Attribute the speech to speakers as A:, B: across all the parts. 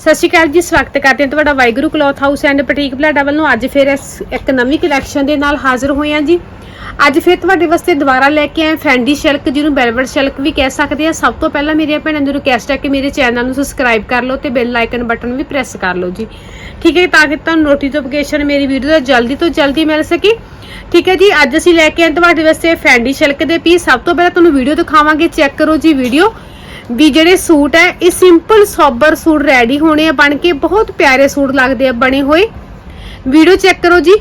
A: ਸਤਿ ਸ਼੍ਰੀ ਅਕਾਲ ਜੀ, ਸਵਾਗਤ ਕਰਦੇ ਹਾਂ ਤੁਹਾਡਾ Waheguru cloth house and boutique Balada ਵੱਲੋਂ। ਅੱਜ ਫਿਰ ਇਸ ਇੱਕ ਨਵੀਂ ਕਲੈਕਸ਼ਨ ਦੇ ਨਾਲ ਹਾਜ਼ਰ ਹੋਏ ਹਾਂ ਜੀ। ਅੱਜ ਫਿਰ ਤੁਹਾਡੇ ਵਾਸਤੇ ਦੁਬਾਰਾ ਲੈ ਕੇ ਆਏ ਫੈਂਡੀ ਸ਼ਿਲਕ, ਜਿਹਨੂੰ ਵੈਲਵਟ ਸ਼ਲਕ ਵੀ ਕਹਿ ਸਕਦੇ ਆ ਸਭ ਤੋਂ ਪਹਿਲਾਂ ਮੇਰੀਆਂ ਭੈਣਾਂ ਨੂੰ ਰਿਕਵੈਸਟ ਹੈ ਕਿ ਮੇਰੇ ਚੈਨਲ ਨੂੰ ਸਬਸਕ੍ਰਾਈਬ ਕਰ ਲਓ ਤੇ ਬੈਲ ਆਈਕਨ ਬਟਨ ਵੀ ਪ੍ਰੈਸ ਕਰ ਲਓ ਜੀ। ਠੀਕ ਹੈ ਤਾਂ ਕਿ ਤੁਹਾਨੂੰ ਨੋਟੀਫਿਕੇਸ਼ਨ ਮੇਰੀ ਵੀਡੀਓ ਦਾ ਜਲਦੀ ਤੋਂ ਜਲਦੀ ਮਿਲ ਸਕੇ। ਠੀਕ ਹੈ ਜੀ, ਅੱਜ ਅਸੀਂ ਲੈ ਕੇ ਆਏ ਤੁਹਾਡੇ ਵਾਸਤੇ ਫੈਂਡੀ ਸ਼ਿਲਕ ਦੇ ਪੀਸ ਸਭ ਤੋਂ ਪਹਿਲਾਂ ਤੁਹਾਨੂੰ ਵੀਡੀਓ ਦਿਖਾਵਾਂਗੇ ਚੈੱਕ ਕਰੋ ਜੀ ਵੀਡੀਓ। ਵੀ ਜਿਹੜੇ ਸੂਟ ਹੈ, ਇਹ ਸਿੰਪਲ ਸੋਬਰ ਸੂਟ ਰੈਡੀ ਹੋਣੇ ਆ, ਬਣ ਕੇ ਬਹੁਤ ਪਿਆਰੇ ਸੂਟ ਲੱਗਦੇ ਆ, ਬਣੇ ਹੋਏ। ਵੀਡੀਓ ਚੈੱਕ ਕਰੋ ਜੀ।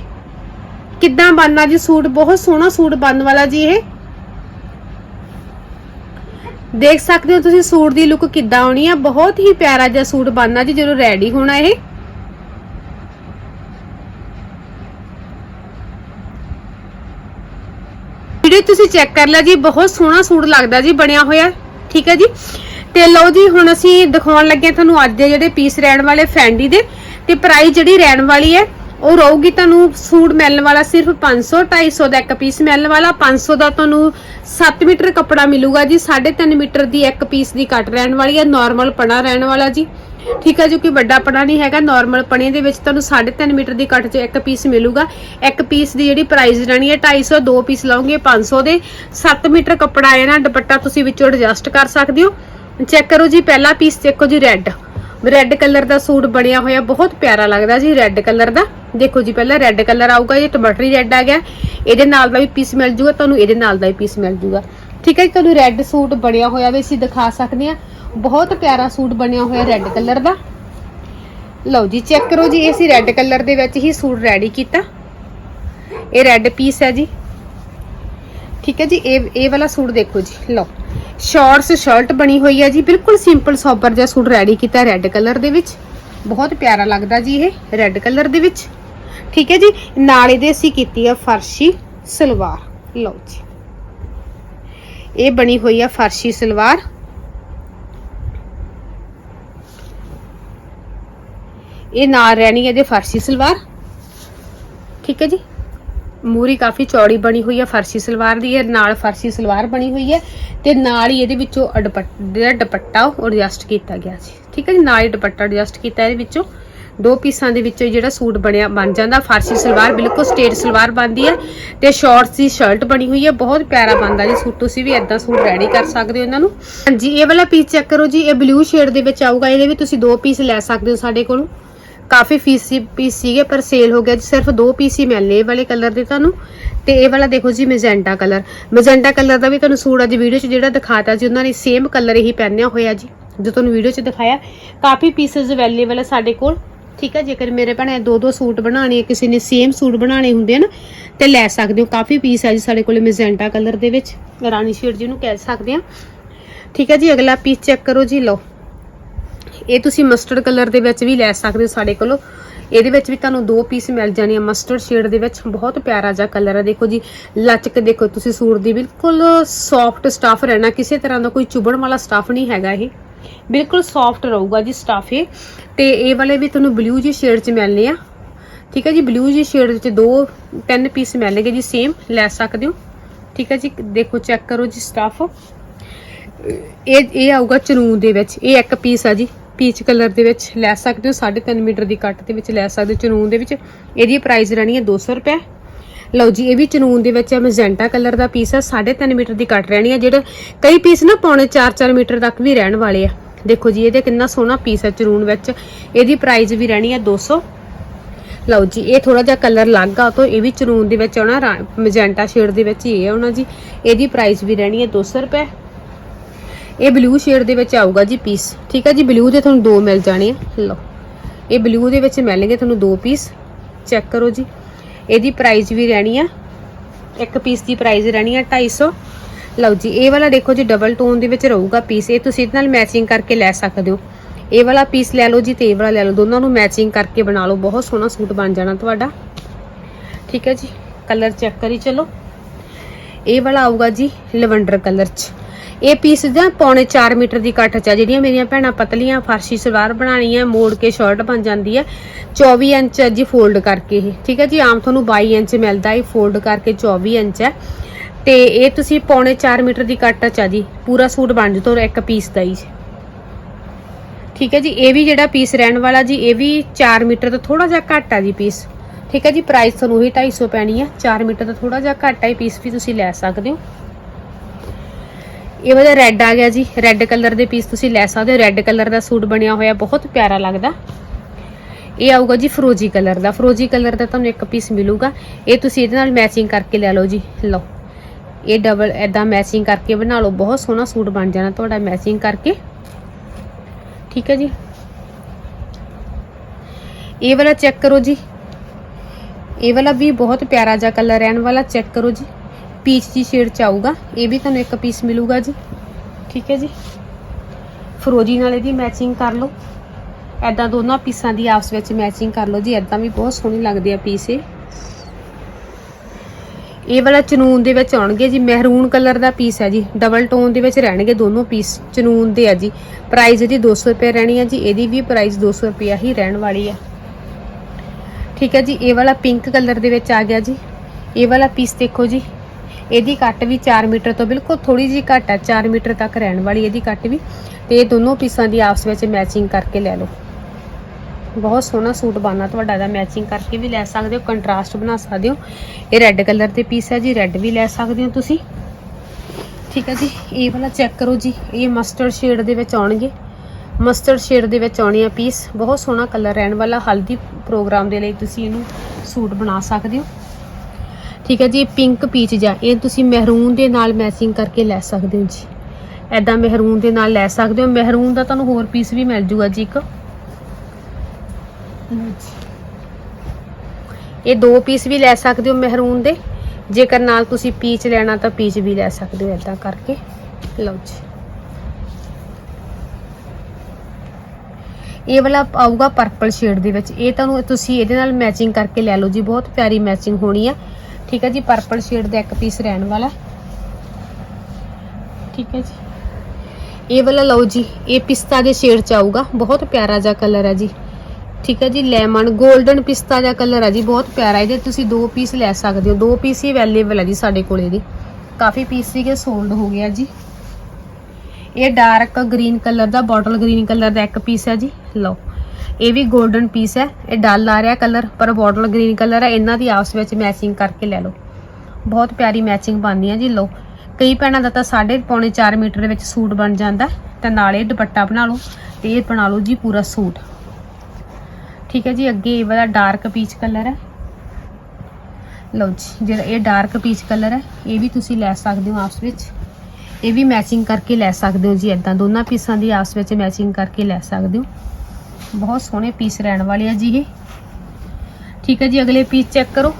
A: ਕਿੱਦਾਂ ਬਣਨਾ ਜੀ ਸੂਟ? ਬਹੁਤ ਸੋਹਣਾ ਸੂਟ ਬਣਨ ਵਾਲਾ ਜੀ ਇਹ। ਦੇਖ ਸਕਦੇ ਹੋ ਤੁਸੀਂ ਸੂਟ ਦੀ ਲੁੱਕ ਕਿੱਦਾਂ ਆਉਣੀ ਆ। ਬਹੁਤ ਹੀ ਪਿਆਰਾ ਜਿਹਾ ਸੂਟ ਬਣਨਾ ਜੀ, ਜਦੋਂ ਰੈਡੀ ਹੋਣਾ ਇਹ। ਵੀਡੀਓ ਤੁਸੀਂ ਚੈੱਕ ਕਰ ਲਿਆ ਜੀ, ਬਹੁਤ ਸੋਹਣਾ ਸੂਟ ਲੱਗਦਾ ਜੀ, ਬਣਿਆ ਹੋਇਆ। ਠੀਕ ਹੈ ਜੀ। ਤੇ ਲਓ ਜੀ, ਹੁਣ ਅਸੀਂ ਦਿਖਾਉਣ ਲੱਗੇ ਤੁਹਾਨੂੰ ਅੱਜ ਦੇ ਜਿਹੜੇ ਪੀਸ ਰਹਿਣ ਵਾਲੇ ਫੈਂਡੀ ਦੇ। ਤੇ ਪ੍ਰਾਈਸ ਜਿਹੜੀ ਰਹਿਣ ਵਾਲੀ ਹੈ, ਉਹ ਰਹੂਗੀ ਤੁਹਾਨੂੰ ਸੂਟ ਮਿਲਣ ਵਾਲਾ ਸਿਰਫ 500 250 ਦਾ ਇੱਕ ਪੀਸ ਮਿਲਣ ਵਾਲਾ। 500 ਦਾ ਤੁਹਾਨੂੰ 7 ਮੀਟਰ ਕੱਪੜਾ ਮਿਲੂਗਾ ਜੀ 3.5 ਮੀਟਰ ਦੀ ਇੱਕ ਪੀਸ ਦੀ ਕੱਟ ਰਹਿਣ ਵਾਲੀ ਹੈ ਨਾਰਮਲ ਪਣਾ ਰਹਿਣ ਵਾਲਾ ਜੀ। ਠੀਕ ਹੈ ਜੋ ਕਿ ਵੱਡਾ ਪਣਾ ਨਹੀਂ ਹੈਗਾ ਨਾਰਮਲ ਪਣੇ ਦੇ ਵਿੱਚ ਤੁਹਾਨੂੰ 3.5 ਮੀਟਰ ਦੀ ਕੱਟ 'ਚ ਇੱਕ ਪੀਸ ਮਿਲੂਗਾ। ਇੱਕ ਪੀਸ ਦੀ ਜਿਹੜੀ ਪ੍ਰਾਈਸ ਰਹਿਣੀ ਹੈ 250 ਦੋ ਪੀਸ ਲਾਉਂਗੇ 500 ਦੇ। 7 ਮੀਟਰ ਕੱਪੜਾ ਆਇਆ ਨਾ, ਦੁਪੱਟਾ ਤੁਸੀਂ ਵਿੱਚੋਂ ਐਡਜਸਟ ਕਰ ਸਕਦੇ ਹੋ। ਚੈੱਕ ਕਰੋ ਜੀ, ਪਹਿਲਾ ਪੀਸ ਦੇਖੋ ਜੀ ਰੈੱਡ ਰੈੱਡ ਕਲਰ ਦਾ ਸੂਟ ਬਣਿਆ ਹੋਇਆ, ਬਹੁਤ ਪਿਆਰਾ ਲੱਗਦਾ ਜੀ ਰੈੱਡ ਕਲਰ ਦਾ। ਦੇਖੋ ਜੀ, ਪਹਿਲਾਂ ਰੈੱਡ ਕਲਰ ਆਊਗਾ, ਇਹ ਟਮਾਟਰੀ ਰੈੱਡ ਆ ਗਿਆ। ਇਹਦੇ ਨਾਲ ਦਾ ਵੀ ਪੀਸ ਮਿਲ ਜੂਗਾ, ਤੁਹਾਨੂੰ ਇਹਦੇ ਨਾਲ ਦਾ ਵੀ ਪੀਸ ਮਿਲ ਜੂਗਾ। ਠੀਕ ਹੈ ਜੀ, ਤੁਹਾਨੂੰ ਰੈੱਡ ਸੂਟ ਬਣਿਆ ਹੋਇਆ ਵੀ ਅਸੀਂ ਦਿਖਾ ਸਕਦੇ ਹਾਂ। ਬਹੁਤ ਪਿਆਰਾ ਸੂਟ ਬਣਿਆ ਹੋਇਆ ਰੈੱਡ ਕਲਰ ਦਾ। ਲਓ ਜੀ ਚੈੱਕ ਕਰੋ ਜੀ, ਇਹ ਅਸੀਂ ਰੈੱਡ ਕਲਰ ਦੇ ਵਿੱਚ ਹੀ ਸੂਟ ਰੈਡੀ ਕੀਤਾ। ਇਹ ਰੈੱਡ ਪੀਸ ਹੈ ਜੀ। ਠੀਕ ਹੈ ਜੀ, ਇਹ ਇਹ ਵਾਲਾ ਸੂਟ ਦੇਖੋ ਜੀ, ਲਓ। ਸ਼ਾਰਟਸ, ਸ਼ਰਟ ਬਣੀ ਹੋਈ ਹੈ ਜੀ। ਬਿਲਕੁਲ ਸਿੰਪਲ ਸੋਬਰ ਜਿਹਾ ਸੂਟ ਰੈਡੀ ਕੀਤਾ ਰੈੱਡ ਕਲਰ ਦੇ ਵਿੱਚ। ਬਹੁਤ ਪਿਆਰਾ ਲੱਗਦਾ ਜੀ ਇਹ ਰੈੱਡ ਕਲਰ ਦੇ ਵਿੱਚ। ਠੀਕ ਹੈ ਜੀ? ਨਾਲ ਇਹਦੇ ਅਸੀਂ ਕੀਤੀ ਆ ਫਰਸ਼ੀ ਸਲਵਾਰ। ਲਓ ਜੀ। ਇਹ ਬਣੀ ਹੋਈ ਆ ਫਰਸ਼ੀ ਸਲਵਾਰ। ਇਹ ਨਾਲ ਰਹਿਣੀ ਹੈ ਇਹਦੇ ਫਰਸ਼ੀ ਸਲਵਾਰ। ਠੀਕ ਹੈ ਜੀ? ਮੂਰੀ ਕਾਫੀ ਚੌੜੀ ਬਣੀ ਹੋਈ ਹੈ, ਫਰਸ਼ੀ ਸਲਵਾਰ ਦੀ ਹੈ, ਨਾਲ ਫਰਸ਼ੀ ਸਲਵਾਰ ਬਣੀ ਹੋਈ ਹੈ ਤੇ ਨਾਲ ਹੀ ਇਹਦੇ ਵਿੱਚੋਂ ਅਡਪਟ- ਜਿਹੜਾ ਦੁਪੱਟਾ ਉਹ ਐਡਜਸਟ ਕੀਤਾ ਗਿਆ ਸੀ। ਠੀਕ ਹੈ ਜੀ, ਨਾਲ ਹੀ ਦੁਪੱਟਾ ਐਡਜਸਟ ਕੀਤਾ, ਇਹਦੇ ਵਿੱਚੋਂ ਦੋ ਪੀਸਾਂ ਦੇ ਵਿੱਚੋਂ ਜਿਹੜਾ ਸੂਟ ਬਣਿਆ, ਬਣ ਜਾਂਦਾ। ਫਰਸ਼ੀ ਸਲਵਾਰ ਬਿਲਕੁਲ ਸਟੇਟ ਸਲਵਾਰ ਬਣਦੀ ਹੈ ਤੇ ਸ਼ਾਰਟਸ ਦੀ ਸ਼ਰਟ ਬਣੀ ਹੋਈ ਹੈ, ਬਹੁਤ ਪਿਆਰਾ ਬਣਦਾ ਜੀ ਸੂਟ। ਤੁਸੀਂ ਵੀ ਇਦਾਂ ਸੂਟ ਰੈਡੀ ਕਰ ਸਕਦੇ ਹੋ ਇਹਨਾਂ ਨੂੰ। ਹਾਂਜੀ, ਇਹ ਵਾਲਾ ਪੀਸ ਚੈੱਕ ਕਰੋ ਜੀ, ਇਹ ਬਲੂ ਸ਼ੇਡ ਦੇ ਵਿੱਚ ਆਊਗਾ, ਇਹਦੇ ਵੀ ਤੁਸੀਂ ਦੋ ਪੀਸ ਲੈ ਸਕਦੇ ਹੋ ਸਾਡੇ ਕੋਲੋਂ। ਕਾਫੀ ਪੀਸ ਪੀਸ ਸੀਗੇ, ਪਰ ਸੇਲ ਹੋ ਗਿਆ ਜੀ। ਸਿਰਫ ਦੋ ਪੀਸ ਹੀ ਮਿਲਨੇ ਇਹ ਵਾਲੇ ਕਲਰ ਦੇ ਤੁਹਾਨੂੰ। ਤੇ ਇਹ ਵਾਲਾ ਦੇਖੋ ਜੀ ਮੈਜੈਂਟਾ ਕਲਰ ਮੈਜੈਂਟਾ ਕਲਰ ਦਾ ਵੀ ਤੁਹਾਨੂੰ ਸੂਟ ਅੱਜ ਵੀਡੀਓ 'ਚ ਜਿਹੜਾ ਦਿਖਾਤਾ ਜੀ, ਉਹਨਾਂ ਨੇ ਸੇਮ ਕਲਰ ਹੀ ਪਹਿਨਿਆ ਹੋਇਆ ਜੀ। ਜੋ ਤੁਹਾਨੂੰ ਵੀਡੀਓ 'ਚ ਦਿਖਾਇਆ, ਕਾਫੀ ਪੀਸਸ ਅਵੇਲੇਬਲ ਹੈ ਸਾਡੇ ਕੋਲ। ਠੀਕ ਹੈ ਜੇਕਰ ਮੇਰੇ ਭੈਣੇ ਦੋ ਦੋ ਸੂਟ ਬਣਾਉਣੇ ਕਿਸੇ ਨੇ ਸੇਮ ਸੂਟ ਬਣਾਉਣੇ ਹੁੰਦੇ ਆ ਨਾ, ਤੇ ਲੈ ਸਕਦੇ ਹੋ। ਕਾਫੀ ਪੀਸ ਹੈ ਜੀ ਸਾਡੇ ਕੋਲ ਮੈਜੈਂਟਾ ਕਲਰ ਦੇ ਵਿੱਚ। ਰਾਣੀ ਸ਼ੇਡ ਜਿਹਨੂੰ ਕਹਿ ਸਕਦੇ ਆ। ਠੀਕ ਹੈ ਜੀ, ਅਗਲਾ ਪੀਸ ਚੈੱਕ ਕਰੋ ਜੀ, ਲਓ। ਇਹ ਤੁਸੀਂ ਮਸਟਰਡ ਕਲਰ ਦੇ ਵਿੱਚ ਵੀ ਲੈ ਸਕਦੇ ਹੋ ਸਾਡੇ ਕੋਲੋਂ। ਇਹਦੇ ਵਿੱਚ ਵੀ ਤੁਹਾਨੂੰ ਦੋ ਪੀਸ ਮਿਲ ਜਾਣੇ ਆ। ਮਸਟਰਡ ਸ਼ੇਡ ਦੇ ਵਿੱਚ ਬਹੁਤ ਪਿਆਰਾ ਜਿਹਾ ਕਲਰ ਹੈ ਦੇਖੋ ਜੀ, ਲਚਕ ਦੇਖੋ ਤੁਸੀਂ ਸੂਟ ਦੀ। ਬਿਲਕੁਲ ਸੌਫਟ ਸਟਫ ਰਹਿਣਾ। ਕਿਸੇ ਤਰ੍ਹਾਂ ਦਾ ਕੋਈ ਚੁਬਣ ਵਾਲਾ ਸਟਫ ਨਹੀਂ ਹੈਗਾ ਇਹ। ਬਿਲਕੁਲ ਸੌਫਟ ਰਹੂਗਾ ਜੀ ਸਟਫ ਇਹ। ਤੇ ਇਹ ਵਾਲੇ ਵੀ ਤੁਹਾਨੂੰ ਬਲੂ ਜੀ ਸ਼ੇਡ 'ਚ ਮਿਲਨੇ ਆ। ਠੀਕ ਹੈ ਜੀ ਬਲੂ ਜੀ ਸ਼ੇਡ ਵਿੱਚ ਦੋ, ਤਿੰਨ ਪੀਸ ਮਿਲਣਗੇ ਜੀ ਸੇਮ ਲੈ ਸਕਦੇ ਹੋ। ਠੀਕ ਹੈ ਜੀ, ਦੇਖੋ ਚੈੱਕ ਕਰੋ ਜੀ ਸਟਫ ਇਹ ਇਹ ਆਊਗਾ ਚਨੂਨ ਦੇ ਵਿੱਚ। ਇਹ ਇੱਕ ਪੀਸ ਆ ਜੀ। ਪੀਚ ਕਲਰ ਦੇ ਵਿੱਚ ਲੈ ਸਕਦੇ ਹੋ 3.5 ਮੀਟਰ ਦੀ ਕੱਟ ਦੇ ਵਿੱਚ ਲੈ ਸਕਦੇ ਹੋ, ਚਨੂਨ ਦੇ ਵਿੱਚ। ਇਹਦੀ ਪ੍ਰਾਈਸ ਰਹਿਣੀ ਹੈ 200 ਰੁਪਏ। ਲਓ ਜੀ, ਇਹ ਵੀ ਚਨੂਨ ਦੇ ਵਿੱਚ ਹੈ, ਮੈਜੈਂਟਾ ਕਲਰ ਦਾ ਪੀਸ ਹੈ 3.5 ਮੀਟਰ ਦੀ ਕੱਟ ਰਹਿਣੀ ਹੈ, ਜਿਹੜੇ ਕਈ ਪੀਸ ਨਾ ਪੌਣੇ 4-4 ਮੀਟਰ ਤੱਕ ਵੀ ਰਹਿਣ ਵਾਲੇ ਆ। ਦੇਖੋ ਜੀ, ਇਹਦੇ ਕਿੰਨਾ ਸੋਹਣਾ ਪੀਸ ਹੈ ਚਨੂਨ ਵਿੱਚ। ਇਹਦੀ ਪ੍ਰਾਈਸ ਵੀ ਰਹਿਣੀ ਹੈ 200 ਲਓ ਜੀ, ਇਹ ਥੋੜਾ ਜਿਹਾ ਕਲਰ ਲੱਗ ਆ, ਤੋਂ ਇਹ ਵੀ ਚਨੂਨ ਦੇ ਵਿੱਚ ਆਉਣਾ ਮੈਜੈਂਟਾ ਸ਼ੇਡ ਦੇ ਵਿੱਚ ਹੀ ਇਹ ਆਉਣਾ ਜੀ। ਇਹਦੀ ਪ੍ਰਾਈਸ ਵੀ ਰਹਿਣੀ ਹੈ 200 ਰੁਪਏ। ਇਹ ਬਲੂ ਸ਼ੇਡ ਦੇ ਵਿੱਚ ਆਊਗਾ ਜੀ ਪੀਸ ਠੀਕ ਹੈ ਜੀ? ਬਲੂ ਦੇ ਤੁਹਾਨੂੰ ਦੋ ਮਿਲ ਜਾਣੇ ਆ। ਲਓ। ਇਹ ਬਲੂ ਦੇ ਵਿੱਚ ਮਿਲਣਗੇ ਤੁਹਾਨੂੰ ਦੋ ਪੀਸ ਚੈੱਕ ਕਰੋ ਜੀ। ਇਹਦੀ ਪ੍ਰਾਈਸ ਵੀ ਰਹਿਣੀ ਆ। ਇੱਕ ਪੀਸ ਦੀ ਪ੍ਰਾਈਸ ਰਹਿਣੀ ਆ 250 ਲਓ ਜੀ, ਇਹ ਵਾਲਾ ਦੇਖੋ ਜੀ ਡਬਲ ਟੋਨ ਦੇ ਵਿੱਚ ਰਹੂਗਾ ਪੀਸ ਇਹ ਤੁਸੀਂ ਇਹਦੇ ਨਾਲ ਮੈਚਿੰਗ ਕਰਕੇ ਲੈ ਸਕਦੇ ਹੋ। ਇਹ ਵਾਲਾ ਪੀਸ ਲੈ ਲਓ ਜੀ ਤੇ ਇਹ ਵਾਲਾ ਲੈ ਲਓ। ਦੋਨਾਂ ਨੂੰ ਮੈਚਿੰਗ ਕਰਕੇ ਬਣਾ ਲਓ। ਬਹੁਤ ਸੋਹਣਾ ਸੂਟ ਬਣ ਜਾਣਾ ਤੁਹਾਡਾ। ਠੀਕ ਹੈ ਜੀ? ਕਲਰ ਚੈੱਕ ਕਰੀ, ਚਲੋ। ਇਹ ਵਾਲਾ ਆਊਗਾ ਜੀ ਲਵੰਡਰ ਕਲਰ 'ਚ। ਇਹ ਪੀਸ ਜਾਂ ਪੌਣੇ 4 ਮੀਟਰ ਦੀ ਕੱਟ 'ਚ ਆ। ਜਿਹੜੀਆਂ ਮੇਰੀਆਂ ਭੈਣਾਂ ਪਤਲੀਆਂ ਫਾਰਸ਼ੀ ਸਲਵਾਰ ਬਣਾਣੀ ਹੈ ਮੋੜ ਕੇ ਸ਼ਰਟ ਬਣ ਜਾਂਦੀ ਹੈ 24 ਇੰਚ ਜੀ ਫੋਲਡ ਕਰਕੇ ਇਹ। ਠੀਕ ਹੈ ਜੀ? ਆਮ ਤੁਹਾਨੂੰ 22 ਇੰਚ ਮਿਲਦਾ ਹੈ ਫੋਲਡ ਕਰਕੇ 24 ਇੰਚ ਹੈ ਤੇ ਇਹ ਤੁਸੀਂ ਪੌਣੇ 4 ਮੀਟਰ ਦੀ ਕੱਟ 'ਚ ਆ ਜੀ। ਪੂਰਾ ਸੂਟ ਬਣ ਜੂ ਤੋਂ ਇੱਕ ਪੀਸ ਦਾ ਹੀ। ਠੀਕ ਹੈ ਜੀ? ਇਹ ਵੀ ਜਿਹੜਾ ਪੀਸ ਰਹਿਣ ਵਾਲਾ ਜੀ, ਇਹ ਵੀ 4 ਮੀਟਰ ਤੋਂ ਥੋੜਾ ਜਿਹਾ ਘੱਟ ਆ ਜੀ ਪੀਸ ਠੀਕ ਹੈ ਜੀ ਪ੍ਰਾਈਸ ਤੁਹਾਨੂੰ ਉਹੀ 250 ਪੈਣੀ ਹੈ 4 ਮੀਟਰ ਦਾ ਥੋੜਾ ਜਿਹਾ ਘੱਟ ਆ, ਇਹ ਪੀਸ ਵੀ ਤੁਸੀਂ ਲੈ ਸਕਦੇ ਹੋ। ਇਹ ਵਾਲਾ ਰੈੱਡ ਆ ਗਿਆ ਜੀ ਰੈੱਡ ਕਲਰ ਦੇ ਪੀਸ ਤੁਸੀਂ ਲੈ ਸਕਦੇ ਹੋ। ਰੈੱਡ ਕਲਰ ਦਾ ਸੂਟ ਬਣਿਆ ਹੋਇਆ, ਬਹੁਤ ਪਿਆਰਾ ਲੱਗਦਾ। ਇਹ ਆਊਗਾ ਜੀ ਫਰੋਜੀ ਕਲਰ ਦਾ। ਫਰੋਜੀ ਕਲਰ ਦਾ ਤੁਹਾਨੂੰ ਇੱਕ ਪੀਸ ਮਿਲੂਗਾ। ਇਹ ਤੁਸੀਂ ਇਹਦੇ ਨਾਲ ਮੈਚਿੰਗ ਕਰਕੇ ਲੈ ਲਓ ਜੀ। ਲਓ। ਇਹ ਡਬਲ ਐਦਾਂ ਮੈਚਿੰਗ ਕਰਕੇ ਬਣਾ ਲਓ। ਬਹੁਤ ਸੋਹਣਾ ਸੂਟ ਬਣ ਜਾਣਾ ਤੁਹਾਡਾ ਮੈਚਿੰਗ ਕਰਕੇ। ਠੀਕ ਹੈ ਜੀ। ਇਹ ਵਾਲਾ ਚੈੱਕ ਕਰੋ ਜੀ। ਇਹ ਵਾਲਾ ਵੀ ਬਹੁਤ ਪਿਆਰਾ ਜਿਹਾ ਕਲਰ ਰਹਿਣ ਵਾਲਾ ਚੈੱਕ ਕਰੋ ਜੀ। ਪੀਚ ਦੀ ਸ਼ੇਡ ਚ ਆਊਗਾ। ਇਹ ਵੀ ਤੁਹਾਨੂੰ ਇੱਕ ਪੀਸ ਮਿਲੂਗਾ ਜੀ। ਠੀਕ ਹੈ ਜੀ? ਫਰੋਜੀ ਨਾਲ ਇਹਦੀ ਮੈਚਿੰਗ ਕਰ ਲਓ। ਐਦਾਂ ਦੋਨਾਂ ਪੀਸਾਂ ਦੀ ਆਪਸ ਵਿੱਚ ਮੈਚਿੰਗ ਕਰ ਲਓ ਜੀ। ਐਦਾਂ ਵੀ ਬਹੁਤ ਸੋਹਣੀ ਲੱਗਦੀ ਆ ਪੀਸ ਇਹ। ਇਹ ਵਾਲਾ ਚਨੂਨ ਦੇ ਵਿੱਚ ਆਉਣਗੇ ਜੀ। ਮਹਿਰੂਨ ਕਲਰ ਦਾ ਪੀਸ ਹੈ ਜੀ। ਡਬਲ ਟੋਨ ਦੇ ਵਿੱਚ ਰਹਿਣਗੇ ਦੋਨੋਂ ਪੀਸ ਚਨੂਨ ਦੇ ਆ ਜੀ। ਪ੍ਰਾਈਸ ਇਹਦੀ 200 ਰੁਪਏ ਰਹਿਣੀ ਹੈ ਜੀ। ਇਹਦੀ ਵੀ ਪ੍ਰਾਈਸ 200 ਰੁਪਿਆ ਹੀ ਰਹਿਣ ਵਾਲੀ ਹੈ ਠੀਕ ਹੈ ਜੀ, ਇਹ ਵਾਲਾ ਪਿੰਕ ਕਲਰ ਦੇ ਵਿੱਚ ਆ ਗਿਆ ਜੀ। ਇਹ ਵਾਲਾ ਪੀਸ ਦੇਖੋ ਜੀ, ਇਹਦੀ ਕੱਟ ਵੀ 4 ਮੀਟਰ ਤੋਂ ਬਿਲਕੁਲ ਥੋੜੀ ਜਿਹੀ ਘੱਟ ਹੈ 4 ਮੀਟਰ ਤੱਕ ਰਹਿਣ ਵਾਲੀ ਇਹਦੀ ਕੱਟ ਵੀ। ਤੇ ਇਹ ਦੋਨੋਂ ਪੀਸਾਂ ਦੀ ਆਪਸ ਵਿੱਚ ਮੈਚਿੰਗ ਕਰਕੇ ਲੈ ਲਓ। ਬਹੁਤ ਸੋਹਣਾ ਸੂਟ ਬਣਨਾ ਤੁਹਾਡਾ ਦਾ ਮੈਚਿੰਗ ਕਰਕੇ ਵੀ ਲੈ ਸਕਦੇ ਹੋ ਕੰਟਰਾਸਟ ਬਣਾ ਸਕਦੇ ਹੋ। ਇਹ ਰੈੱਡ ਕਲਰ ਦੇ ਪੀਸ ਹੈ ਜੀ ਰੈੱਡ ਵੀ ਲੈ ਸਕਦੇ ਹੋ ਤੁਸੀਂ। ਠੀਕ ਹੈ ਜੀ, ਇਹ ਵਾਲਾ ਚੈੱਕ ਕਰੋ ਜੀ, ਇਹ ਮਸਟਰਡ ਸ਼ੇਡ ਦੇ ਵਿੱਚ ਆਉਣਗੇ। ਮਸਟਰਡ ਸ਼ੇਡ ਦੇ ਵਿੱਚ ਆਉਣੀ ਆ ਪੀਸ ਬਹੁਤ ਸੋਹਣਾ ਕਲਰ ਰਹਿਣ ਵਾਲਾ, ਹਲਦੀ ਪ੍ਰੋਗਰਾਮ ਦੇ ਲਈ ਤੁਸੀਂ ਇਹਨੂੰ ਸੂਟ ਬਣਾ ਸਕਦੇ ਹੋ। ਠੀਕ ਹੈ ਜੀ ਪਿੰਕ ਪੀਚ ਜਾਂ ਇਹ ਤੁਸੀਂ ਮਹਿਰੂਨ ਦੇ ਨਾਲ ਮੈਚਿੰਗ ਕਰਕੇ ਲੈ ਸਕਦੇ ਹੋ ਜੀ। ਐਦਾਂ ਮਹਿਰੂਨ ਦੇ ਨਾਲ ਲੈ ਸਕਦੇ ਹੋ। ਮਹਿਰੂਨ ਦਾ ਤੁਹਾਨੂੰ ਹੋਰ ਪੀਸ ਵੀ ਮਿਲ ਜੂਗਾ ਜੀ ਇੱਕ। ਇਹ ਦੋ ਪੀਸ ਵੀ ਲੈ ਸਕਦੇ ਹੋ ਮਹਿਰੂਨ ਦੇ। ਜੇਕਰ ਨਾਲ ਤੁਸੀਂ ਪੀਚ ਲੈਣਾ ਤਾਂ ਪੀਚ ਵੀ ਲੈ ਸਕਦੇ ਹੋ ਐਦਾਂ ਕਰਕੇ। ਲਓ ਜੀ। ਇਹ ਵਾਲਾ ਆਊਗਾ ਪਰਪਲ ਸ਼ੇਡ ਦੇ ਵਿੱਚ। ਇਹ ਤੁਹਾਨੂੰ ਤੁਸੀਂ ਇਹਦੇ ਨਾਲ ਮੈਚਿੰਗ ਕਰਕੇ ਲੈ ਲਓ ਜੀ, ਬਹੁਤ ਪਿਆਰੀ ਮੈਚਿੰਗ ਹੋਣੀ ਆ। ਠੀਕ ਹੈ ਜੀ ਪਰਪਲ ਸ਼ੇਡ ਦਾ ਇੱਕ ਪੀਸ ਰਹਿਣ ਵਾਲਾ। ਠੀਕ ਹੈ ਜੀ। ਇਹ ਵਾਲਾ ਲਓ ਜੀ, ਇਹ ਪਿਸਤਾ ਦੇ ਸ਼ੇਡ ਚ ਆਊਗਾ। ਬਹੁਤ ਪਿਆਰਾ ਜਿਹਾ ਕਲਰ ਹੈ ਜੀ। ਠੀਕ ਹੈ ਜੀ ਲੈਮਨ 골ਡਨ ਪਿਸਤਾ ਦਾ ਕਲਰ ਹੈ ਜੀ, ਬਹੁਤ ਪਿਆਰਾ। ਇਹਦੇ ਤੁਸੀਂ ਦੋ ਪੀਸ ਲੈ ਸਕਦੇ ਹੋ। ਦੋ ਪੀਸ ਹੀ ਅਵੇਲੇਬਲ ਹੈ ਜੀ ਸਾਡੇ ਕੋਲ ਇਹਦੀ। ਕਾਫੀ ਪੀਸ ਸੀਗੇ ਸੋਲਡ ਹੋ ਗਿਆ ਜੀ। ਇਹ ਡਾਰਕ ਗ੍ਰੀਨ ਕਲਰ ਦਾ, ਬੋਟਲ ਗ੍ਰੀਨ ਕਲਰ ਦਾ ਇੱਕ ਪੀਸ ਹੈ ਜੀ। ਲਓ, ਇਹ ਵੀ 골ਡਨ ਪੀਸ ਹੈ। ਇਹ ਡਲ ਆ ਰਿਹਾ ਕਲਰ ਪਰ ਬੋਟਲ ਗ੍ਰੀਨ ਕਲਰ ਹੈ। ਇਹਨਾਂ ਦੀ ਆਪਸ ਵਿੱਚ ਮੈਚਿੰਗ ਕਰਕੇ ਲੈ ਲਓ। ਬਹੁਤ ਪਿਆਰੀ ਮੈਚਿੰਗ ਬਣਦੀ ਹੈ ਜੀ, ਲਓ। ਕਈ ਭੈਣਾਂ ਦਾ ਤਾਂ ਸਾਢੇ ਪੌਣੇ 4 ਮੀਟਰ ਦੇ ਵਿੱਚ ਸੂਟ ਬਣ ਜਾਂਦਾ ਹੈ। ਤੇ ਨਾਲੇ ਦੁਪੱਟਾ ਬਣਾ ਲਓ ਤੇ ਇਹ ਬਣਾ ਲਓ ਜੀ ਪੂਰਾ ਸੂਟ। ਠੀਕ ਹੈ ਜੀ, ਅੱਗੇ ਇਹ ਵਾਲਾ ਡਾਰਕ ਪੀਚ ਕਲਰ ਹੈ। ਲਓ ਜੀ, ਜਿਹੜਾ ਇਹ ਡਾਰਕ ਪੀਚ ਕਲਰ ਹੈ, ਇਹ ਵੀ ਤੁਸੀਂ ਲੈ ਸਕਦੇ ਹੋ ਆਪਸ ਵਿੱਚ। ਇਹ ਵੀ ਮੈਚਿੰਗ ਕਰਕੇ ਲੈ ਸਕਦੇ ਹੋ ਜੀ ਇਦਾਂ ਦੋਨਾਂ ਪੀਸਾਂ ਦੀ ਆਪਸ ਵਿੱਚ ਮੈਚਿੰਗ ਕਰਕੇ ਲੈ ਸਕਦੇ ਹੋ। ਬਹੁਤ ਸੋਹਣੇ ਪੀਸ ਰਹਿਣ ਵਾਲੇ ਆ ਜੀ ਇਹ। ਠੀਕ ਹੈ ਜੀ, ਅਗਲੇ ਪੀਸ ਚੈੱਕ ਕਰੋ।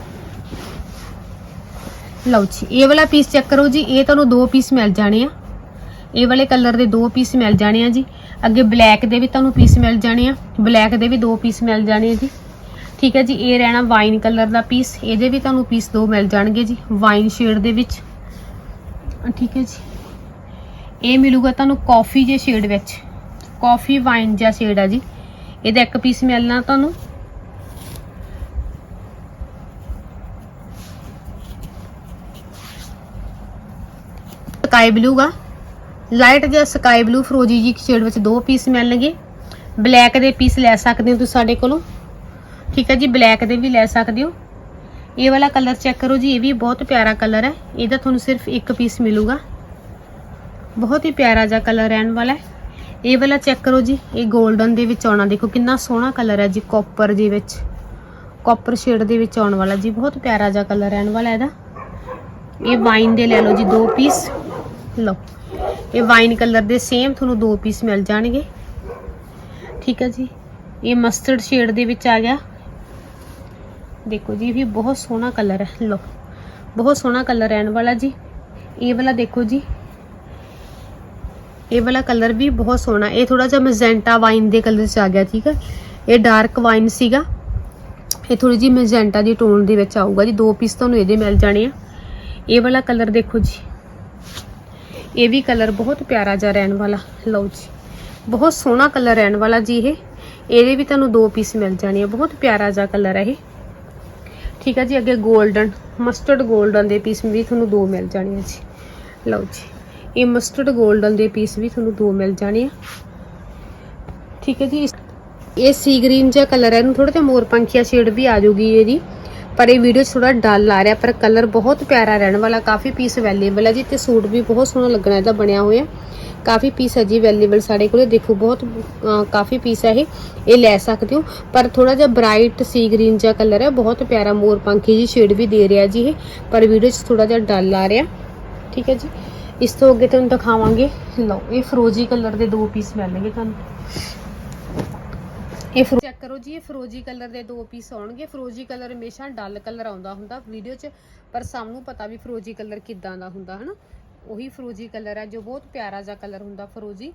A: ਲਓ ਜੀ, ਇਹ ਵਾਲਾ ਪੀਸ ਚੈੱਕ ਕਰੋ ਜੀ, ਇਹ ਤੁਹਾਨੂੰ ਦੋ ਪੀਸ ਮਿਲ ਜਾਣੇ ਆ। ਇਹ ਵਾਲੇ ਕਲਰ ਦੇ ਦੋ ਪੀਸ ਮਿਲ ਜਾਣੇ ਆ ਜੀ। ਅੱਗੇ ਬਲੈਕ ਦੇ ਵੀ ਤੁਹਾਨੂੰ ਪੀਸ ਮਿਲ ਜਾਣੇ ਆ। ਬਲੈਕ ਦੇ ਵੀ ਦੋ ਪੀਸ ਮਿਲ ਜਾਣੇ ਆ ਜੀ। ਠੀਕ ਹੈ ਜੀ, ਇਹ ਰਹਿਣਾ ਵਾਈਨ ਕਲਰ ਦਾ ਪੀਸ ਇਹਦੇ ਵੀ ਤੁਹਾਨੂੰ ਪੀਸ ਦੋ ਮਿਲ ਜਾਣਗੇ ਜੀ ਵਾਈਨ ਸ਼ੇਡ ਦੇ ਵਿੱਚ। ਠੀਕ ਹੈ ਜੀ। ਇਹ ਮਿਲੂਗਾ ਤੁਹਾਨੂੰ ਕਾਫੀ ਜੇ ਸ਼ੇਡ ਵਿੱਚ। ਕਾਫੀ ਵਾਈਨ ਜਿਹਾ ਸ਼ੇਡ ਆ ਜੀ। ਇਹਦਾ ਇੱਕ ਪੀਸ ਮਿਲਣਾ ਤੁਹਾਨੂੰ। ਸਕਾਈ ਬਲੂ ਗਾ। ਲਾਈਟ ਜਿਹਾ ਸਕਾਈ ਬਲੂ ਫਰੋਜੀ ਜੀ ਸ਼ੇਡ ਵਿੱਚ ਦੋ ਪੀਸ ਮਿਲਣਗੇ। ਬਲੈਕ ਦੇ ਪੀਸ ਲੈ ਸਕਦੇ ਹੋ ਤੁਸੀਂ ਸਾਡੇ ਕੋਲੋਂ। ਠੀਕ ਹੈ ਜੀ ਬਲੈਕ ਦੇ ਵੀ ਲੈ ਸਕਦੇ ਹੋ। ਇਹ ਵਾਲਾ ਕਲਰ ਚੈੱਕ ਕਰੋ ਜੀ, ਇਹ ਵੀ ਬਹੁਤ ਪਿਆਰਾ ਕਲਰ ਹੈ। ਇਹਦਾ ਤੁਹਾਨੂੰ ਸਿਰਫ ਇੱਕ ਪੀਸ ਮਿਲੂਗਾ। ਬਹੁਤ ਹੀ ਪਿਆਰਾ ਜਿਹਾ ਕਲਰ ਰਹਿਣ ਵਾਲਾ ਹੈ। ਇਹ ਵਾਲਾ ਚੈੱਕ ਕਰੋ ਜੀ, ਇਹ 골ਡਨ ਦੇ ਵਿੱਚ ਆਉਣਾ। ਦੇਖੋ ਕਿੰਨਾ ਸੋਹਣਾ ਕਲਰ ਹੈ ਜੀ ਕਾਪਰ ਦੇ ਵਿੱਚ। ਕਾਪਰ ਸ਼ੇਡ ਦੇ ਵਿੱਚ ਆਉਣ ਵਾਲਾ ਜੀ, ਬਹੁਤ ਪਿਆਰਾ ਜਿਹਾ ਕਲਰ ਰਹਿਣ ਵਾਲਾ ਇਹਦਾ। ਇਹ ਵਾਈਨ ਦੇ ਲੈ ਲਓ ਜੀ ਦੋ ਪੀਸ ਲਓ, ਇਹ ਵਾਈਨ ਕਲਰ ਦੇ ਸੇਮ ਤੁਹਾਨੂੰ ਦੋ ਪੀਸ ਮਿਲ ਜਾਣਗੇ। ਠੀਕ ਹੈ ਜੀ, ਇਹ ਮਸਟਰਡ ਸ਼ੇਡ ਦੇ ਵਿੱਚ ਆ ਗਿਆ। ਦੇਖੋ ਜੀ ਵੀ ਬਹੁਤ ਸੋਹਣਾ ਕਲਰ ਹੈ। ਲਓ, ਬਹੁਤ ਸੋਹਣਾ ਕਲਰ ਰਹਿਣ ਵਾਲਾ ਜੀ। ਇਹ ਵਾਲਾ ਦੇਖੋ ਜੀ ਇਹ ਵਾਲਾ ਕਲਰ ਵੀ ਬਹੁਤ ਸੋਹਣਾ। ਇਹ ਥੋੜਾ ਜਿਹਾ ਮੈਜੈਂਟਾ ਵਾਈਨ ਦੇ ਕਲਰ 'ਚ ਆ ਗਿਆ, ਠੀਕ ਹੈ ਇਹ ਡਾਰਕ ਵਾਈਨ ਸੀਗਾ। ਇਹ ਥੋੜੀ ਜਿਹੀ ਮੈਜੈਂਟਾ ਦੀ ਟੋਨ ਦੇ ਵਿੱਚ ਆਊਗਾ ਜੀ। ਦੋ ਪੀਸ ਤੁਹਾਨੂੰ ਇਹਦੇ ਮਿਲ ਜਾਣੇ ਆ। ਇਹ ਵਾਲਾ ਕਲਰ ਦੇਖੋ ਜੀ। ਇਹ ਵੀ ਕਲਰ ਬਹੁਤ ਪਿਆਰਾ ਜਿਹਾ ਰਹਿਣ ਵਾਲਾ। ਲਓ ਜੀ। ਬਹੁਤ ਸੋਹਣਾ ਕਲਰ ਰਹਿਣ ਵਾਲਾ ਜੀ ਇਹ। ਇਹਦੇ ਵੀ ਤੁਹਾਨੂੰ ਦੋ ਪੀਸ ਮਿਲ ਜਾਣੇ ਆ। ਬਹੁਤ ਪਿਆਰਾ ਜਿਹਾ ਕਲਰ ਹੈ ਇਹ। ਠੀਕ ਹੈ ਜੀ, ਅੱਗੇ 골ਡਨ ਮਸਟਰਡ 골ਡਨ ਦੇ ਪੀਸ ਵੀ ਤੁਹਾਨੂੰ ਦੋ ਮਿਲ ਜਾਣੇ ਆ ਜੀ। ਲਓ ਜੀ। ਇਹ ਮਸਟਰਡ 골ਡਨ ਦੇ ਪੀਸ ਵੀ ਤੁਹਾਨੂੰ ਦੋ ਮਿਲ ਜਾਣੇ ਆ। ਠੀਕ ਹੈ ਜੀ, ਇਸ- ਇਹ ਸੀ ਗ੍ਰੀਨ ਜਿਹਾ ਕਲਰ ਹੈ, ਇਹਨੂੰ ਥੋੜਾ ਜਿਹਾ ਮੋਰ ਪੰਖੀਆ ਸ਼ੇਡ ਵੀ ਆ ਜਾਊਗੀ ਇਹਦੀ। ਪਰ ਇਹ ਵੀਡੀਓ 'ਚ ਥੋੜਾ ਡਲ ਆ ਰਿਹਾ, ਪਰ ਕਲਰ ਬਹੁਤ ਪਿਆਰਾ ਰਹਿਣ ਵਾਲਾ, ਕਾਫੀ ਪੀਸ ਅਵੇਲੇਬਲ ਹੈ ਜੀ, ਤੇ ਸੂਟ ਵੀ ਬਹੁਤ ਸੋਹਣਾ ਲੱਗਣਾ ਇਹਦਾ ਬਣਿਆ ਹੋਇਆ। ਕਾਫੀ ਪੀਸ ਹੈ ਜੀ ਅਵੇਲੇਬਲ ਸਾਡੇ ਕੋਲੇ, ਦੇਖੋ ਬਹੁਤ ਕਾਫੀ ਪੀਸ ਹੈ ਇਹ ਇਹ ਲੈ ਸਕਦੇ ਹੋ। ਪਰ ਥੋੜਾ ਜਿਹਾ ਬ੍ਰਾਈਟ ਸੀ ਗ੍ਰੀਨ ਜਿਹਾ ਕਲਰ ਹੈ, ਬਹੁਤ ਪਿਆਰਾ ਮੋਰ ਪੰਖੀ ਜੀ ਸ਼ੇਡ ਵੀ ਦੇ ਰਿਹਾ ਜੀ ਇਹ, ਪਰ ਵੀਡੀਓ 'ਚ ਥੋੜਾ ਜਿਹਾ ਡਲ ਆ ਰਿਹਾ। ਠੀਕ ਹੈ ਜੀ। ਇਸ ਤੋਂ ਅੱਗੇ ਤੁਹਾਨੂੰ ਦਿਖਾਵਾਂਗੇ। ਲਓ ਇਹ ਫਰੋਜੀ ਕਲਰ ਦੇ ਦੋ ਪੀਸ ਮਿਲਣਗੇ ਤੁਹਾਨੂੰ। ਇਹ ਫਰੋ ਚੈੱਕ ਕਰੋ ਜੀ ਇਹ ਫਰੋਜੀ ਕਲਰ ਦੇ ਦੋ ਪੀਸ ਆਉਣਗੇ। ਫਰੋਜੀ ਕਲਰ ਹਮੇਸ਼ਾ ਡਲ ਕਲਰ ਆਉਂਦਾ ਹੁੰਦਾ ਵੀਡੀਓ 'ਚ ਪਰ ਸਭ ਨੂੰ ਪਤਾ ਵੀ ਫਰੋਜੀ ਕਲਰ ਕਿੱਦਾਂ ਦਾ ਹੁੰਦਾ ਹਨਾ? ਉਹੀ ਫਰੋਜੀ ਕਲਰ ਹੈ ਜੋ ਬਹੁਤ ਪਿਆਰਾ ਜਿਹਾ ਕਲਰ ਹੁੰਦਾ ਫਰੋਜੀ।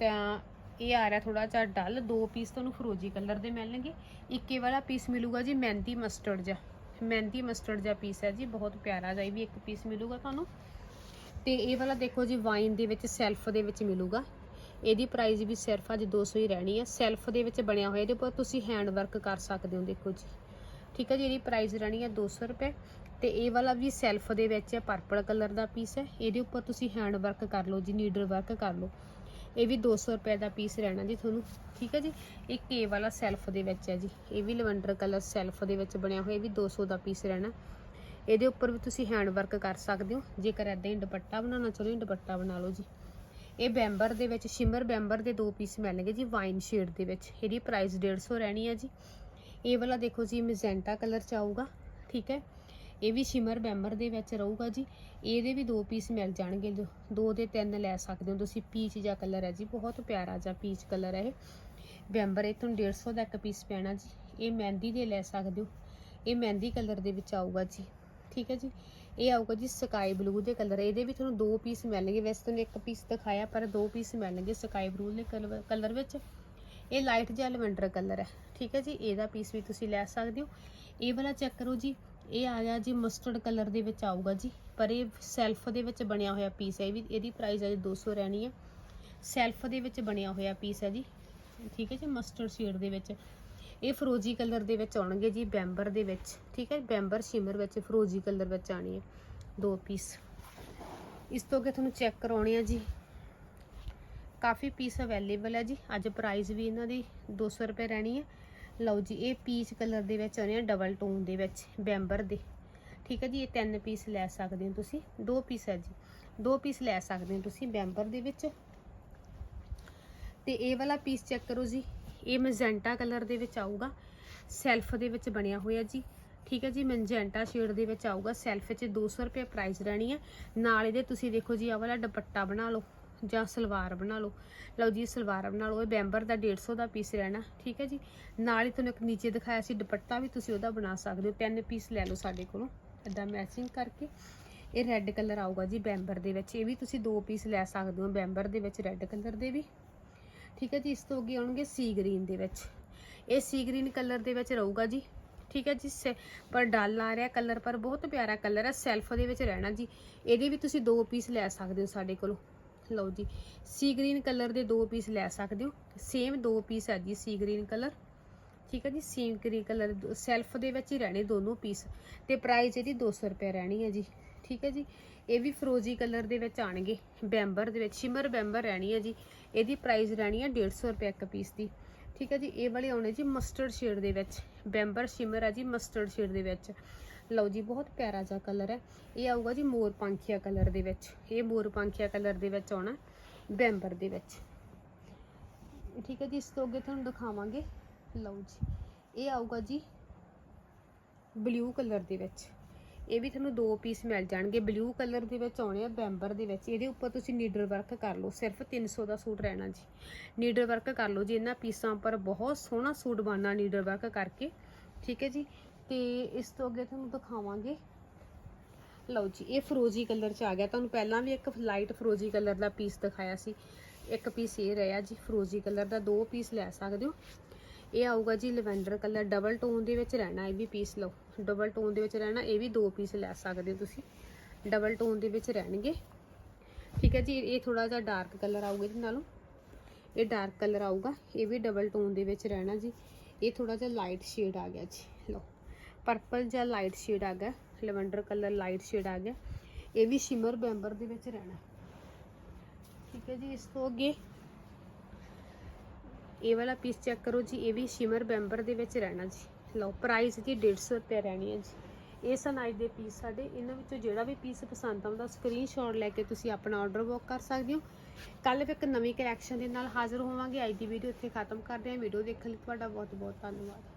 A: ਤਾਂ ਇਹ ਆ ਰਿਹਾ ਥੋੜਾ ਜਿਹਾ ਡਲ। ਦੋ ਪੀਸ ਤੁਹਾਨੂੰ ਫਰੋਜੀ ਕਲਰ ਦੇ ਮਿਲਣਗੇ। ਇੱਕੇ ਵਾਲਾ ਪੀਸ ਮਿਲੂਗਾ ਜੀ ਮਹਿੰਦੀ ਮਸਟਰਡ ਜਿਹਾ। ਮਹਿੰਦੀ ਮਸਟਰਡ ਜਿਹਾ ਪੀਸ ਹੈ ਜੀ ਬਹੁਤ ਪਿਆਰਾ ਜਿਹਾ ਇਹ ਵੀ ਇੱਕ ਪੀਸ ਮਿਲੂਗਾ ਤੁਹਾਨੂੰ। ਤੇ ਇਹ ਵਾਲਾ ਦੇਖੋ ਜੀ ਵਾਈਨ ਦੇ ਵਿੱਚ ਸੈਲਫ ਦੇ ਵਿੱਚ ਮਿਲੂਗਾ। ਇਹਦੀ ਪ੍ਰਾਈਸ ਵੀ ਸਿਰਫ ਅੱਜ 200 ਹੀ ਰਹਿਣੀ ਹੈ ਸੈਲਫ ਦੇ ਵਿੱਚ ਬਣਿਆ ਹੋਇਆ, ਇਹਦੇ ਉੱਪਰ ਤੁਸੀਂ ਹੈਂਡ ਵਰਕ ਕਰ ਸਕਦੇ ਹੋ, ਦੇਖੋ ਜੀ। ਠੀਕ ਹੈ ਜੀ, ਇਹਦੀ ਪ੍ਰਾਈਸ ਰਹਿਣੀ ਹੈ 200 ਰੁਪਏ। ਤੇ ਇਹ ਵਾਲਾ ਵੀ ਸੈਲਫ ਦੇ ਵਿੱਚ ਹੈ ਪਰਪਲ ਕਲਰ ਦਾ ਪੀਸ ਹੈ ਇਹਦੇ ਉੱਪਰ ਤੁਸੀਂ ਹੈਂਡ ਵਰਕ ਕਰ ਲਓ ਜੀ ਨੀਡਲ ਵਰਕ ਕਰ ਲਓ। ਇਹ ਵੀ 200 ਰੁਪਏ ਦਾ ਪੀਸ ਰਹਿਣਾ ਜੀ ਤੁਹਾਨੂੰ। ਠੀਕ ਹੈ ਜੀ, ਇੱਕ ਇਹ ਵਾਲਾ ਸੈਲਫ ਦੇ ਵਿੱਚ ਹੈ ਜੀ। ਇਹ ਵੀ ਲਵੈਂਡਰ ਕਲਰ ਸੈਲਫ ਦੇ ਵਿੱਚ ਬਣਿਆ ਹੋਇਆ, ਇਹ ਵੀ 200 ਦਾ ਪੀਸ ਰਹਿਣਾ। ਇਹਦੇ ਉੱਪਰ ਵੀ ਤੁਸੀਂ ਹੈਂਡ ਵਰਕ ਕਰ ਸਕਦੇ ਹੋ। ਜੇਕਰ ਐਦਾਂ ਹੀ ਦੁਪੱਟਾ ਬਣਾਉਣਾ ਚਾਹੁੰਦੇ ਹੋ, ਦੁਪੱਟਾ ਬਣਾ ਲਓ ਜੀ। ਇਹ ਬੈਂਬਰ ਦੇ ਵਿੱਚ, ਸ਼ਿਮਰ ਬੈਂਬਰ ਦੇ ਦੋ ਪੀਸ ਮਿਲਣਗੇ ਜੀ ਵਾਈਨ ਸ਼ੇਡ ਦੇ ਵਿੱਚ। ਇਹਦੀ ਪ੍ਰਾਈਸ 150 ਰਹਿਣੀ ਹੈ ਜੀ। ਇਹ ਵਾਲਾ ਦੇਖੋ ਜੀ ਮੈਜੈਂਟਾ ਕਲਰ ਚ ਆਊਗਾ, ਠੀਕ ਹੈ? ਇਹ ਵੀ ਸ਼ਿਮਰ ਬੈਂਬਰ ਦੇ ਵਿੱਚ ਰਹੂਗਾ ਜੀ। ਇਹਦੇ ਵੀ ਦੋ ਪੀਸ ਮਿਲ ਜਾਣਗੇ ਜੋ, ਦੋ ਦੇ ਤਿੰਨ ਲੈ ਸਕਦੇ ਹੋ ਤੁਸੀਂ। ਪੀਚ ਜਿਹਾ ਕਲਰ ਹੈ ਜੀ, ਬਹੁਤ ਪਿਆਰਾ ਜਿਹਾ ਪੀਚ ਕਲਰ ਹੈ ਇਹ। ਬੈਂਬਰ ਇਹ ਤੁਹਾਨੂੰ 150 ਦਾ ਇੱਕ ਪੀਸ ਪੈਣਾ ਜੀ। ਇਹ ਮਹਿੰਦੀ ਦੇ ਲੈ ਸਕਦੇ ਹੋ। ਇਹ ਮਹਿੰਦੀ ਕਲਰ ਦੇ ਵਿੱਚ ਆਊਗਾ ਜੀ। ਠੀਕ ਹੈ ਜੀ। ਇਹ ਆਊਗਾ ਜੀ ਸਕਾਈ ਬਲੂ ਦੇ ਕਲਰ। ਇਹਦੇ ਵੀ ਤੁਹਾਨੂੰ ਦੋ ਪੀਸ ਮਿਲਣਗੇ। ਵੈਸੇ ਤੁਹਾਨੂੰ ਇੱਕ ਪੀਸ ਦਿਖਾਇਆ, ਪਰ ਦੋ ਪੀਸ ਮਿਲਣਗੇ ਸਕਾਈ ਬਲੂ ਦੇ ਕਲਰ ਵਿੱਚ। ਇਹ ਲਾਈਟ ਜਿਹਾ ਲਵੈਂਡਰ ਕਲਰ ਹੈ। ਠੀਕ ਹੈ ਜੀ, ਇਹਦਾ ਪੀਸ ਵੀ ਤੁਸੀਂ ਲੈ ਸਕਦੇ ਹੋ। ਇਹ ਵਾਲਾ ਚੈੱਕ ਕਰੋ ਜੀ। ਇਹ ਆ ਗਿਆ ਜੀ ਮਸਟਰਡ ਕਲਰ ਦੇ ਵਿੱਚ ਆਊਗਾ ਜੀ। ਪਰ ਇਹ ਸੈਲਫ ਦੇ ਵਿੱਚ ਬਣਿਆ ਹੋਇਆ ਪੀਸ ਹੈ। ਇਹ ਵੀ, ਇਹਦੀ ਪ੍ਰਾਈਸ ਹੈ ਜੀ 200 ਰਹਿਣੀ ਹੈ। ਸੈਲਫ ਦੇ ਵਿੱਚ ਬਣਿਆ ਹੋਇਆ ਪੀਸ ਹੈ ਜੀ। ਠੀਕ ਹੈ ਜੀ ਮਸਟਰਡ ਸ਼ੇਡ ਦੇ ਵਿੱਚ। ਇਹ ਫਰੋਜੀ ਕਲਰ ਦੇ ਵਿੱਚ ਆਉਣਗੇ ਜੀ, ਬੈਂਬਰ ਦੇ ਵਿੱਚ, ਠੀਕ ਹੈ, ਬੈਂਬਰ ਸ਼ਿਮਰ ਵਿੱਚ ਫਰੋਜੀ ਕਲਰ ਵਿੱਚ ਆਣੀ ਹੈ, ਦੋ ਪੀਸ। ਇਸ ਤੋਂ ਅੱਗੇ ਤੁਹਾਨੂੰ ਚੈੱਕ ਕਰਾਉਣੇ ਆ ਜੀ। ਕਾਫੀ ਪੀਸ ਅਵੇਲੇਬਲ ਹੈ ਜੀ, ਅੱਜ ਪ੍ਰਾਈਸ ਵੀ ਇਹਨਾਂ ਦੀ 200 ਰੁਪਏ ਰਹਿਣੀ ਹੈ। ਲਓ ਜੀ, ਇਹ ਪੀਚ ਕਲਰ ਦੇ ਵਿੱਚ ਆਉਣੇ ਆ, ਡਬਲ ਟੋਨ ਦੇ ਵਿੱਚ, ਬੈਂਬਰ ਦੇ। ਠੀਕ ਹੈ ਜੀ, ਇਹ ਤਿੰਨ ਪੀਸ ਲੈ ਸਕਦੇ ਹੋ ਤੁਸੀਂ, ਦੋ ਪੀਸ ਹੈ ਜੀ। ਦੋ ਪੀਸ ਲੈ ਸਕਦੇ ਹੋ ਤੁਸੀਂ ਬੈਂਬਰ ਦੇ ਵਿੱਚ। ਤੇ ਇਹ ਵਾਲਾ ਪੀਸ ਚੈੱਕ ਕਰੋ ਜੀ ਇਹ ਮੈਜੈਂਟਾ ਕਲਰ ਦੇ ਵਿੱਚ ਆਊਗਾ। ਸੈਲਫ ਦੇ ਵਿੱਚ ਬਣਿਆ ਹੋਇਆ ਜੀ। ਠੀਕ ਹੈ ਜੀ, ਮੈਜੈਂਟਾ ਸ਼ੇਡ ਦੇ ਵਿੱਚ ਆਊਗਾ। ਸੈਲਫ 'ਚ 200 ਰੁਪਏ ਪ੍ਰਾਈਸ ਰਹਿਣੀ ਹੈ। ਨਾਲ ਇਹਦੇ ਤੁਸੀਂ ਦੇਖੋ ਜੀ, ਆਹ ਵਾਲਾ ਦੁਪੱਟਾ ਬਣਾ ਲਓ ਜਾਂ ਸਲਵਾਰ ਬਣਾ ਲਓ। ਲਓ ਜੀ, ਸਲਵਾਰ ਬਣਾ ਲਓ। ਇਹ ਬੈਂਬਰ ਦਾ 150 ਦਾ ਪੀਸ ਰਹਿਣਾ। ਠੀਕ ਹੈ ਜੀ, ਨਾਲ ਹੀ ਤੁਹਾਨੂੰ ਇੱਕ ਨੀਚੇ ਦਿਖਾਇਆ ਸੀ ਦੁਪੱਟਾ ਵੀ ਤੁਸੀਂ ਉਹਦਾ ਬਣਾ ਸਕਦੇ ਹੋ। ਤਿੰਨ ਪੀਸ ਲੈ ਲਓ ਸਾਡੇ ਕੋਲੋਂ। ਇਦਾਂ ਮੈਚਿੰਗ ਕਰਕੇ। ਇਹ ਰੈੱਡ ਕਲਰ ਆਊਗਾ ਜੀ ਬੈਂਬਰ ਦੇ ਵਿੱਚ। ਇਹ ਵੀ ਤੁਸੀਂ ਦੋ ਪੀਸ ਲੈ ਸਕਦੇ ਹੋ ਬੈਂਬਰ ਦੇ ਵਿੱਚ ਰੈੱਡ ਕਲਰ ਦੇ ਵੀ। ਠੀਕ ਹੈ ਜੀ, ਇਸ ਤੋਂ ਅੱਗੇ ਆਉਣਗੇ ਸੀ ਗ੍ਰੀਨ ਦੇ ਵਿੱਚ। ਇਹ ਸੀ ਗ੍ਰੀਨ ਕਲਰ ਦੇ ਵਿੱਚ ਰਹੂਗਾ ਜੀ। ਠੀਕ ਹੈ ਜੀ, ਸੇ- ਪਰ ਡਲ ਆ ਰਿਹਾ ਕਲਰ ਪਰ ਬਹੁਤ ਪਿਆਰਾ ਕਲਰ ਹੈ। ਸੈਲਫ ਦੇ ਵਿੱਚ ਰਹਿਣਾ ਜੀ। ਇਹਦੇ ਵੀ ਤੁਸੀਂ ਦੋ ਪੀਸ ਲੈ ਸਕਦੇ ਹੋ ਸਾਡੇ ਕੋਲੋਂ। ਲਓ ਜੀ ਸੀ ਗ੍ਰੀਨ ਕਲਰ ਦੇ ਦੋ ਪੀਸ ਲੈ ਸਕਦੇ ਹੋ। ਸੇਮ ਦੋ ਪੀਸ ਹੈ ਜੀ ਸੀ ਗ੍ਰੀਨ ਕਲਰ ਠੀਕ ਹੈ ਜੀ ਸੇਮ ਗ੍ਰੀਨ ਕਲਰ ਸੈਲਫ ਦੇ ਵਿੱਚ ਹੀ ਰਹਿਣੇ ਦੋਨੋਂ ਪੀਸ ਤੇ ਪ੍ਰਾਈਸ ਇਹਦੀ 200 ਰੁਪਏ ਰਹਿਣੀ ਹੈ ਜੀ। ਠੀਕ ਹੈ ਜੀ ਇਹ ਵੀ ਫਰੋਜੀ ਕਲਰ ਦੇ ਵਿੱਚ ਆਣਗੇ। ਬੈਂਬਰ ਦੇ ਵਿੱਚ, ਸ਼ਿਮਰ ਬੈਂਬਰ ਰਹਿਣੀ ਹੈ ਜੀ। ਇਹਦੀ ਪ੍ਰਾਈਸ ਰਹਿਣੀ ਹੈ 150 ਰੁਪਏ ਇੱਕ ਪੀਸ ਦੀ। ਠੀਕ ਹੈ ਜੀ, ਇਹ ਵਾਲੇ ਆਉਣੇ ਜੀ ਮਸਟਰਡ ਸ਼ੇਡ ਦੇ ਵਿੱਚ। ਬੈਂਬਰ, ਸ਼ਿਮਰ ਹੈ ਜੀ ਮਸਟਰਡ ਸ਼ੇਡ ਦੇ ਵਿੱਚ। ਲਓ ਜੀ, ਬਹੁਤ ਪਿਆਰਾ ਜਿਹਾ ਕਲਰ ਹੈ। ਇਹ ਆਊਗਾ ਜੀ ਮੋਰ ਪੰਖੀਆ ਕਲਰ ਦੇ ਵਿੱਚ। ਇਹ ਮੋਰ ਪੰਖੀਆ ਕਲਰ ਦੇ ਵਿੱਚ ਆਉਣਾ ਬੈਂਬਰ ਦੇ ਵਿੱਚ। ਠੀਕ ਹੈ ਜੀ, ਇਸ ਤੋਂ ਅੱਗੇ ਤੁਹਾਨੂੰ ਦਿਖਾਵਾਂਗੇ। ਲਓ ਜੀ, ਇਹ ਆਊਗਾ ਜੀ ਬਲੂ ਕਲਰ ਦੇ ਵਿੱਚ। ਇਹ ਵੀ ਤੁਹਾਨੂੰ ਦੋ ਪੀਸ ਮਿਲ ਜਾਣਗੇ। ਬਲੂ ਕਲਰ ਦੇ ਵਿੱਚ ਆਉਣੇ ਆ ਬੈਂਬਰ ਦੇ ਵਿੱਚ। ਇਹਦੇ ਉੱਪਰ ਤੁਸੀਂ ਨੀਡਰ ਵਰਕ ਕਰ ਲਓ। ਸਿਰਫ 300 ਦਾ ਸੂਟ ਰਹਿਣਾ ਜੀ। ਨੀਡਲ ਵਰਕ ਕਰ ਲਓ। ਜੀ ਇਹਨਾਂ ਪੀਸਾਂ ਉੱਪਰ ਬਹੁਤ ਸੋਹਣਾ ਸੂਟ ਬਣਨਾ ਨੀਡਲ ਵਰਕ ਕਰਕੇ, ਠੀਕ ਹੈ ਜੀ? ਤੇ ਇਸ ਤੋਂ ਅੱਗੇ ਤੁਹਾਨੂੰ ਦਿਖਾਵਾਂਗੇ। ਲਓ ਜੀ, ਇਹ ਫਰੋਜੀ ਕਲਰ ਚ ਆ ਗਿਆ। ਤੁਹਾਨੂੰ ਪਹਿਲਾਂ ਵੀ ਇੱਕ ਲਾਈਟ ਫਰੋਜੀ ਕਲਰ ਦਾ ਪੀਸ ਦਿਖਾਇਆ ਸੀ। ਇੱਕ ਪੀਸ ਇਹ ਰਿਹਾ ਜੀ, ਫਰੋਜੀ ਕਲਰ ਦਾ। ਦੋ ਪੀਸ ਲੈ ਸਕਦੇ ਹੋ। ਇਹ ਆਊਗਾ ਜੀ ਲਵੈਂਡਰ ਕਲਰ ਡਬਲ ਟੋਨ ਦੇ ਵਿੱਚ ਰਹਿਣਾ ਇਹ ਵੀ ਪੀਸ ਲਓ। ਡਬਲ ਟੋਨ ਦੇ ਵਿੱਚ ਰਹਿਣਾ, ਇਹ ਵੀ ਦੋ ਪੀਸ ਲੈ ਸਕਦੇ ਹੋ ਤੁਸੀਂ। ਡਬਲ ਟੋਨ ਦੇ ਵਿੱਚ ਰਹਿਣਗੇ। ਠੀਕ ਹੈ ਜੀ, ਇਹ ਥੋੜਾ ਜਿਹਾ ਡਾਰਕ ਕਲਰ ਆਊਗਾ ਇਹਦੇ ਨਾਲੋਂ। ਇਹ ਡਾਰਕ ਕਲਰ ਆਊਗਾ, ਇਹ ਵੀ ਡਬਲ ਟੋਨ ਦੇ ਵਿੱਚ ਰਹਿਣਾ ਜੀ। ਇਹ ਥੋੜਾ ਜਿਹਾ ਲਾਈਟ ਸ਼ੇਡ ਆ ਗਿਆ ਜੀ, ਲਓ। ਪਰਪਲ ਜਾਂ ਲਾਈਟ ਸ਼ੇਡ ਆ ਗਿਆ, ਲਵੈਂਡਰ ਕਲਰ ਲਾਈਟ ਸ਼ੇਡ ਆ ਗਿਆ। ਇਹ ਵੀ ਸ਼ਿਮਰ ਬੈਂਬਰ ਦੇ ਵਿੱਚ ਰਹਿਣਾ। ਠੀਕ ਹੈ ਜੀ, ਇਸ ਤੋਂ ਅੱਗੇ ਇਹ ਵਾਲਾ ਪੀਸ ਚੈੱਕ ਕਰੋ ਜੀ, ਇਹ ਵੀ ਸ਼ਿਮਰ ਬੈਂਬਰ ਦੇ ਵਿੱਚ ਰਹਿਣਾ ਜੀ। ਲਓ ਪ੍ਰਾਈਸ ਜੀ 150 ਰੁਪਏ ਰਹਿਣੀ ਹੈ ਜੀ। ਇਹ ਸਨ ਅੱਜ ਦੇ ਪੀਸ ਸਾਡੇ, ਇਹਨਾਂ ਵਿੱਚੋਂ ਜਿਹੜਾ ਵੀ ਪੀਸ ਪਸੰਦ ਆਉਂਦਾ ਸਕਰੀਨਸ਼ਾਟ ਲੈ ਕੇ ਤੁਸੀਂ ਆਪਣਾ ਆਰਡਰ ਬੁੱਕ ਕਰ ਸਕਦੇ ਹੋ। ਕੱਲ ਵੀ ਇੱਕ ਨਵੀਂ ਕਲੈਕਸ਼ਨ ਦੇ ਨਾਲ ਹਾਜ਼ਰ ਹੋਵਾਂਗੇ। ਅੱਜ ਦੀ ਵੀਡੀਓ ਇੱਥੇ ਖਤਮ ਕਰਦੇ ਹਾਂ। ਵੀਡੀਓ ਦੇਖਣ ਲਈ ਤੁਹਾਡਾ ਬਹੁਤ ਬਹੁਤ ਧੰਨਵਾਦ।